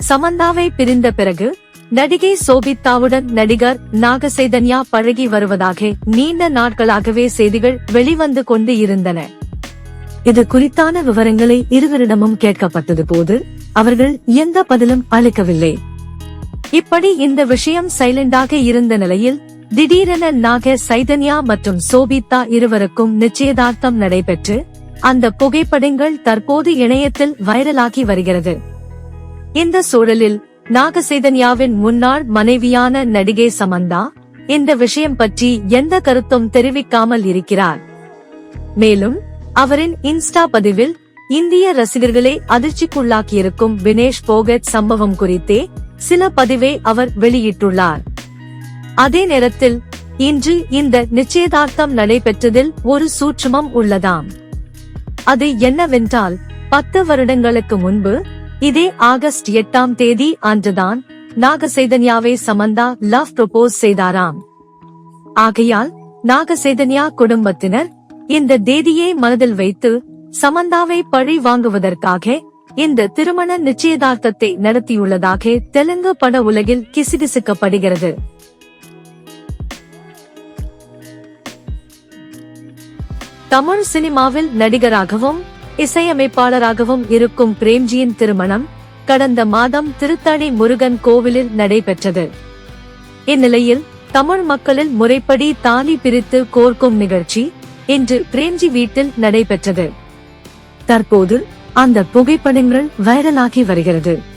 சமந்தாவை பிரிந்த பிறகு நடிகை சோபித்தாவுடன் நடிகர் நாகசைதன்யா பழகி வருவதாக நீண்ட நாட்களாகவே செய்திகள் வெளிவந்து கொண்டு இருந்தன. இது குறித்தான விவரங்களை இருவரிடமும் கேட்கப்பட்டது போது அவர்கள் எந்த பதிலும் அளிக்கவில்லை. இப்படி இந்த விஷயம் சைலண்டாக இருந்த நிலையில் திடீரென நாக சைதன்யா மற்றும் சோபிதா இருவருக்கும் நிச்சயதார்த்தம் நடைபெற்று அந்த புகைப்படங்கள் தற்போது இணையத்தில் வைரலாகி வருகிறது. இந்த சூழலில் நாகசைதன்யாவின் முன்னாள் மனைவியான நடிகை சமந்தா இந்த விஷயம் பற்றி எந்த கருத்தும் தெரிவிக்காமல் இருக்கிறார். மேலும் அவரின் இன்ஸ்டா பதிவில் இந்திய ரசிகர்களை அதிர்ச்சிக்குள்ளாக்கியிருக்கும் வினேஷ் போகட் சம்பவம் குறித்தே சில பதிவை அவர் வெளியிட்டுள்ளார். அதே நேரத்தில் இன்று இந்த நிச்சயதார்த்தம் நடைபெற்றதில் ஒரு சூட்சுமம் உள்ளதாம். அது என்னவென்றால் பத்து வருடங்களுக்கு முன்பு இதே ஆகஸ்ட் எட்டாம் தேதி அன்றுதான் நாகசைதன்யாவை சமந்தா லவ் ப்ரொபோஸ் செய்தாராம். ஆகையால் நாகசைதன்யா குடும்பத்தினர் இந்த தேதியை மனதில் வைத்து சமந்தாவை பழி வாங்குவதற்காக இந்த திருமண நிச்சயதார்த்தத்தை நடத்தியுள்ளதாக தெலுங்கு பட உலகில் கிசுகிசுக்கப்படுகிறது. தமிழ் சினிமாவில் நடிகராகவும் இசையமைப்பாளராகவும் இருக்கும் பிரேம்ஜியின் திருமணம் கடந்த மாதம் திருத்தணி முருகன் கோவிலில் நடைபெற்றது. இந்நிலையில் தமிழ் மக்களில் முறைப்படி தாலி பிரித்து கோர்க்கும் நிகழ்ச்சி இன்று பிரேம்ஜி வீட்டில் நடைபெற்றது. தற்போது அந்த புகைப்படங்கள் வைரலாகி வருகிறது.